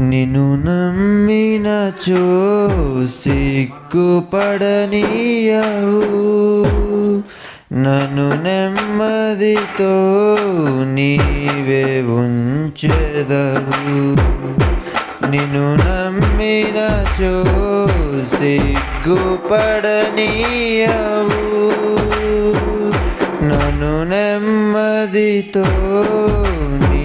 నిన్ను నమ్మిన చో సిగ్గుపడనీయవు. నన్ను నెమ్మదితో నీవే ఉంచెదవు. నిన్ను నమ్మిన చో సిగ్గుపడనీయవు. నన్ను నెమ్మదితో నీ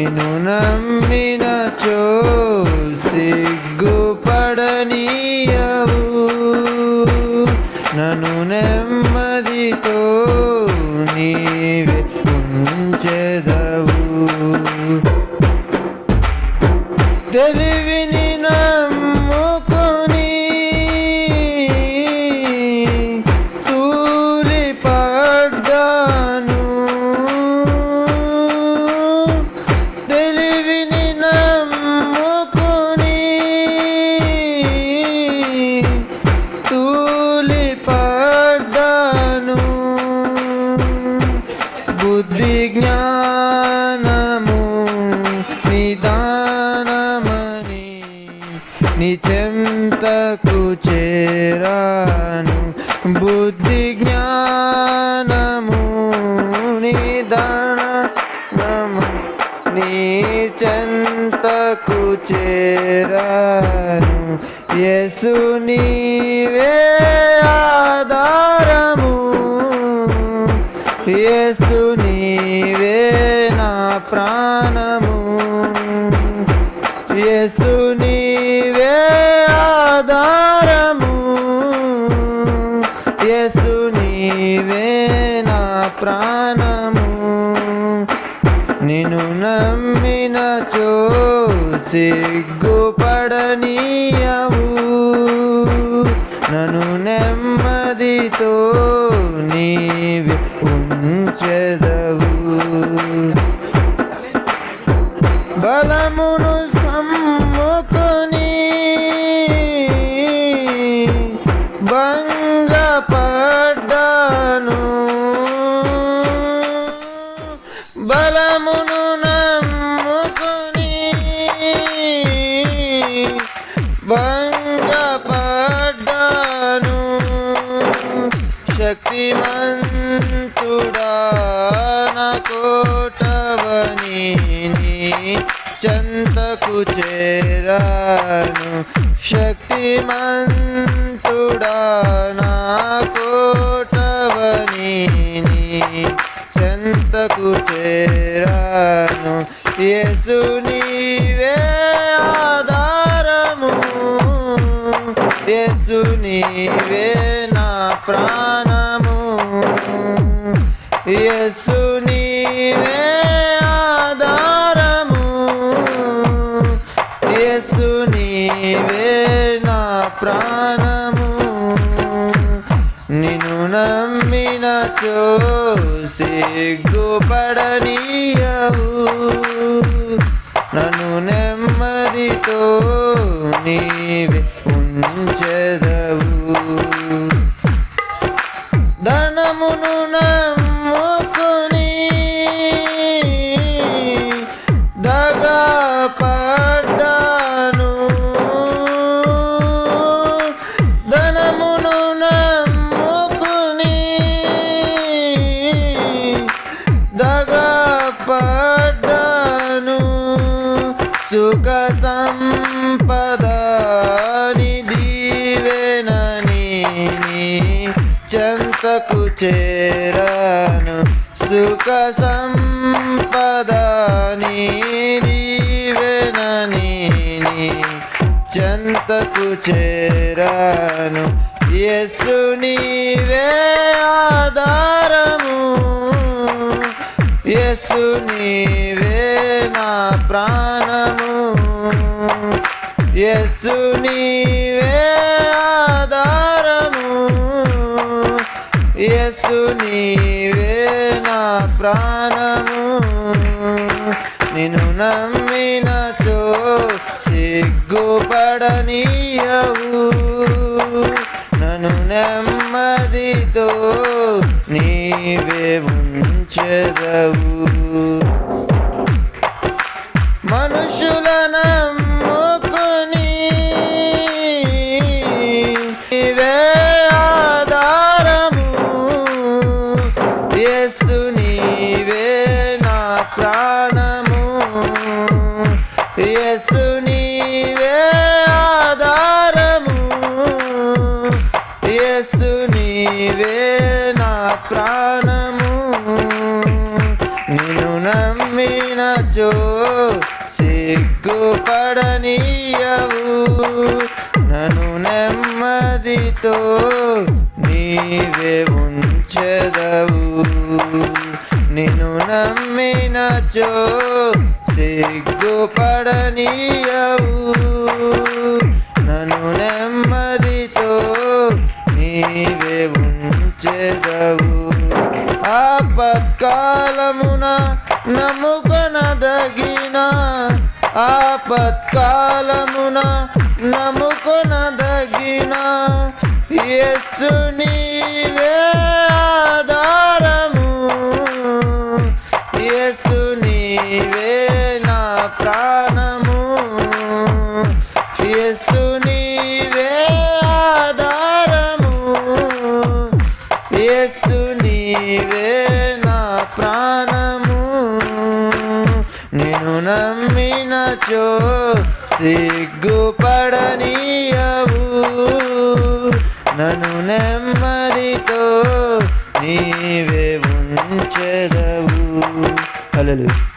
నిన్ను నమ్మిన చో సిగ్గుపడనీయవు. నన్ను బుద్ధి జ్ఞానము నిదానము నీచెంతకు చేరాను. యేసు నీవే ఆధారము. యేసు నీవే నా ప్రాణము. యేసు నీవే ఆధారము. యేసు ప్రాణము నిన్ను నమ్మిన చో సిగ్గుపడనీయవు. నన్ను నెమ్మదితో భంగపడ్డాను శక్తిమంతుడా నా కోటవని చంతకు చేరాను. శక్తిమంతుడా నా కోటవని చెంతకు చేరాను. యేసు నీవే యేసు నీవే నా ప్రాణము. యేసు నీవే ఆధారము. యేసు నీవే నా ప్రాణము. నిన్ను నమ్మిన చో సిగ్గుపడనీయవు. నన్ను నెమ్మదితో నీవే పడ్డాను సుఖ సంపద దీవెనని చెంతకు చేరాను. సుఖ సంపద దీవెనని చెంతకు చేరాను. యేసు నీవే ఆదా యేసు నీవే నా ప్రాణము. యేసు నీవే ఆధారము. యేసు నీవే నా ప్రాణము. నిన్ను నమ్మినచో సిగ్గుపడనీయవు. నన్ను నెమ్మదితో నీవే చెదవు. మనుషుల నమ్ముకుని ఇవే ఆధారము. యేసు నీవే నా ప్రాణము. యేసు నీవే ఆధారము. యేసు నీవే సిగ్గుపడనీయవు నన్ను నెమ్మదితో నీవే ఉంచెదవు. నిన్ను నమ్మినచో సిగ్గుపడనీయవు. కాలమున నమ్ముకొనదగిన యేసు నీవే ఆధారము. యేసు నీవే నా ప్రాణము. యేసు నీవే ఆధారము. యేసు నీవే నా ప్రాణము. నేను నమ్మినచో సిగ్గుపడనీయవు. నన్ను నెమ్మదితో నీవే ఉంచెదవు. అలలు